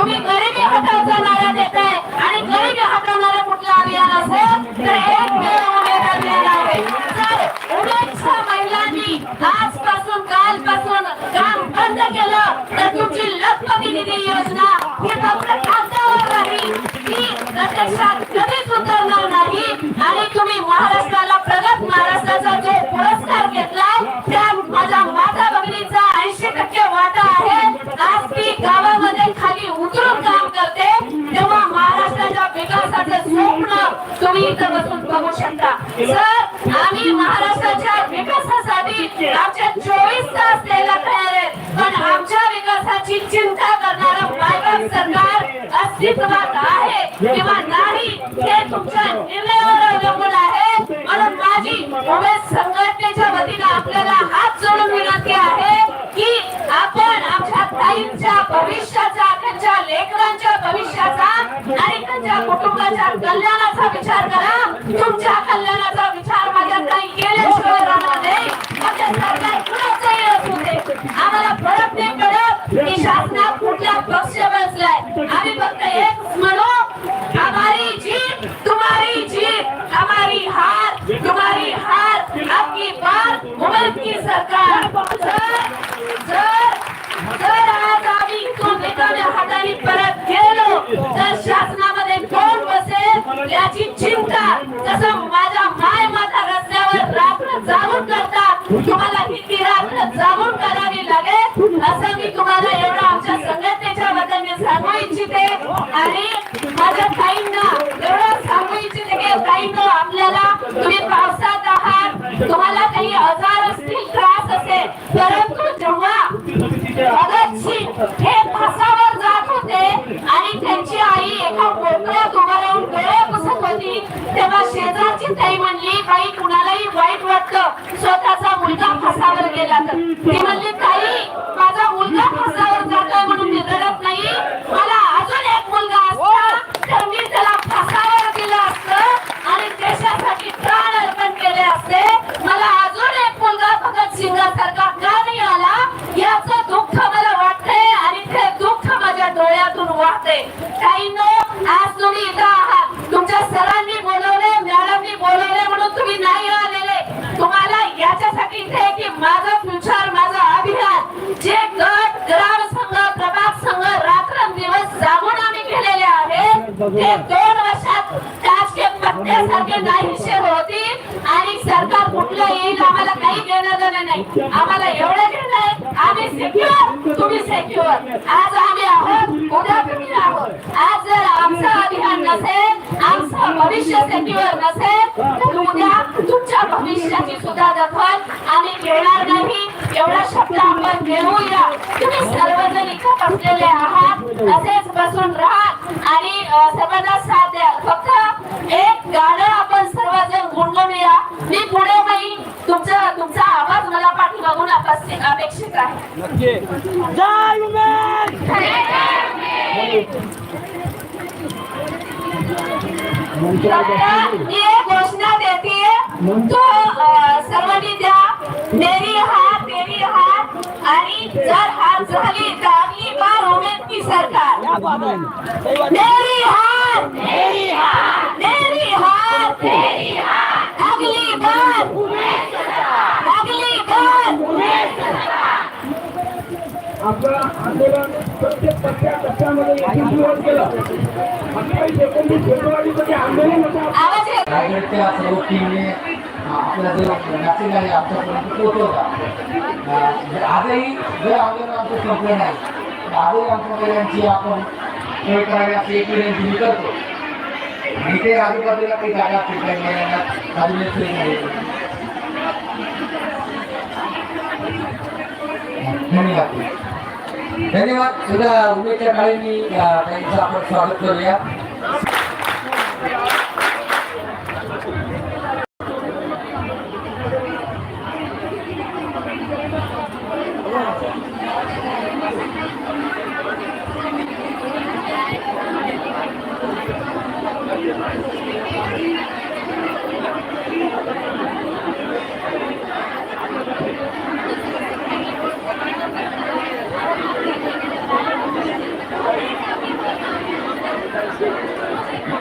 तुम्ही गरिबी हटावचा नारा देताय आणि गरिबी हटवणारं कुठलं अभियान असेल तर एक वेळ उमेदवार द्यायला हवे जर उमेदच्या महिलांनी आजपासून कालपासून काम बंद केलं तर तुमची लखपती निधी योजना ही फक्त कागदावर राहील ती प्रत्यक्षात कधीच उतरणार नाही. आणि तुम्ही महाराष्ट्राला प्रगत महाराष्ट्राचा जो विकासासाठी आमच्या चोवीस तास द्यायला तयार आहे. पण आमच्या विकासाची चिंता करणारा भाजप सरकार अस्तित्वात आहे किंवा नाही हे तुमच्या निर्णयावर अवलंबून आहे. म्हणून माझी उमेद संघटनेच्या वतीने आपल्याला हात जोडून विनंती आहे की आपण आमच्या ताईंच्या भविष्याचा त्यांच्या लेकरांच्या भविष्याचा आणि त्यांच्या कुटुंबाच्या कल्याणाचा विचार करा. तुमच्या कल्याणाचा विचार माझ्या ताई केल्याशिवाय राहणार नाही आमच्या सरकार कुणाचंही असू दे आम्हाला फरक नाही पडत की शासनात कुठला पक्ष बसलाय फक्त एक म्हणो. हमारी जीत तुम्हारी जीत हमारी हार तुम्हारी हार आपकी बात उमेद की सरकार। जर जर जर आज आम्ही इथून रिकाम्या हाताने परत गेलो. तर शासनामध्ये कोण बसेल याची चिंता जसं माझ्या आजार असतील त्रास असेल परंतु जेव्हा भगतसिंग हे फासावर जात होते आणि त्यांची आई एका कोपऱ्यात उभा राहून डोळे पुसत होती तेव्हा शेजारची ताई म्हणली बाई कुणालाही वाईट वाटतं. स्वतःचा मुलगा फासावर गेला तर. ती म्हणली ताई काहींनो आज तुम्ही इथं आहात. तुमच्या सरांनी बोलवले मॅडमनी बोलवले म्हणून तुम्ही नाही आलेले. तुम्हाला याच्यासाठी इथे की माझं फ्युचर माझं अभियान. जे गट ग्राम संघ प्रभाग संघ रात्रंदिवस जागून आम्ही केलेले आहे ते दोन वर्षात राजकीय पत्त्यासारखे नाहीशे होतील आणि सरकार कुठलं येईल आम्हाला काही घेणं देणं नाही. आम्हाला एवढं घेणं आहे आम्ही सिक्युअर तुम्ही सिक्युअर आज आम्ही आहोत एवढा शब्द आपण घेऊया. तुम्ही सर्वजण इथं बसलेले आहात. असेच बसून राहा आणि सर्वांना साथ द्या. फक्त एक गाणं आपण सर्वजण गुणगुणूया. मी पुढे नाही तुमचा तुमचा आवाज मला पाठीमागून अपेक्षित अपेक्षित आहे. जय उमेद! घोषणा देते तो है मेरी हाथ मेरी हाथ मेरी हाथ तेरी हाथ अगली बार अगली बार आपलं आंदोलन प्रत्येक टप्प्या टप्प्यामध्ये यशस्वीवर केलं अठ्ठावीस एकोणतीस फेब्रुवारीमध्ये आंदोलन होतं येत रायगडच्या सर्व टीमने आपला जो मॅसेज आहे आमच्यापर्यंत पोहोचवला आजही जर आंदोलन आमचं संपलं नाही आजही आमच्या आपण सोय एक विनंती मी करतो. आणि आजूबाजूला काही जागा अजून नाही धन्यवाद. धन्यवाद. सुद्धा उमेदच्या काळी मी त्यांचं आपण स्वागत करूया.